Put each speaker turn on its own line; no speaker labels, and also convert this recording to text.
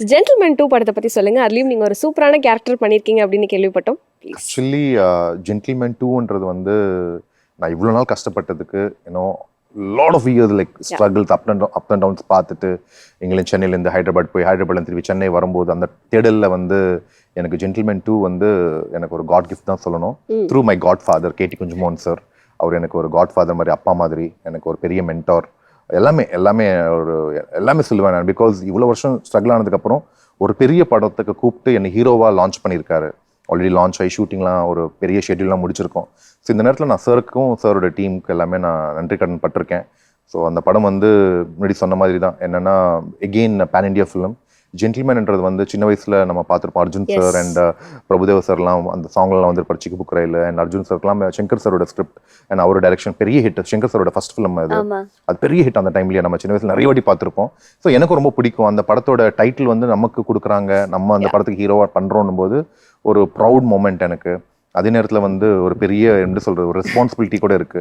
Gentleman two படத்தை பத்தி சொல்லுங்க. அதுலயும் நீங்க ஒரு சூப்பரான கேரக்டர் பண்ணிருக்கீங்க அப்படின்னு கேள்விப்பட்டோம்.
ஆக்சுவலி ஜென்டில்மேன் டூன்றது வந்து நான் இவ்வளோ நாள் கஷ்டப்பட்டதுக்கு ஏன்னோ lot of years like struggles up and up and downs பார்த்துட்டு இங்கிலாந்து சென்னையிலேருந்து ஹைதராபாத் போய் ஹைதராபாத்ல திருப்பி சென்னை வரும்போது அந்த தேடலில் வந்து எனக்கு ஜென்டில்மேன் டூ வந்து எனக்கு ஒரு காட் கிஃப்ட் தான் சொல்லணும். Through my godfather KT Kunjumohan sir அவர் எனக்கு ஒரு காட் ஃபாதர் மாதிரி அப்பா மாதிரி எனக்கு ஒரு பெரிய மென்டார் எல்லாமே எல்லாமே ஒரு எல்லாமே சொல்லுவேன் நான். பிகாஸ் இவ்வளோ வருஷம் ஸ்ட்ரகிள் ஆனதுக்கப்புறம் ஒரு பெரிய படத்துக்கு கூப்பிட்டு என்னை ஹீரோவாக லான்ச் பண்ணியிருக்காரு. ஆல்ரெடி லான்ச் ஆகி ஷூட்டிங்லாம் ஒரு பெரிய ஷெட்யூல்லாம் முடிச்சிருக்கோம். ஸோ இந்த நேரத்தில் நான் சாருக்கும் சாரோட டீமுக்கு எல்லாமே நான் நன்றி கடன் பட்டிருக்கேன். ஸோ அந்த படம் வந்து முன்னாடி சொன்ன மாதிரி தான் என்னென்னா எகெயின் பேன் இண்டியா ஃபிலிம் ஜென்டில்மேன்ன்றது வந்து சின்ன வயசுல நம்ம பார்த்துருப்போம். அர்ஜுன். சார் அண்ட் பிரபுதேவ சார்லாம் அந்த சாங்லாம் வந்து சிக்கு புக் ரயில் அண்ட் அர்ஜுன் சார்லாம் சங்கர் சாரோட ஸ்கிரிப்ட் அண்ட் அவரோட டைரக்ஷன் பெரிய ஹிட் சங்கர் சாரோட ஃபர்ஸ்ட் ஃபிலிம் அது. அது பெரிய ஹிட் அந்த டைம்லயே நம்ம சின்ன வயசுல நிறைய வாட்டி பார்த்துருப்போம். ஸோ எனக்கு ரொம்ப பிடிக்கும். அந்த படத்தோட டைட்டில் வந்து நமக்கு கொடுக்குறாங்க. நம்ம அந்த படத்துக்கு ஹீரோவா பண்றோம் போது ஒரு ப்ரௌட் மூமெண்ட் எனக்கு. அதே நேரத்தில் வந்து ஒரு பெரிய எப்படி சொல்றது ஒரு ரெஸ்பான்சிபிலிட்டி கூட இருக்கு.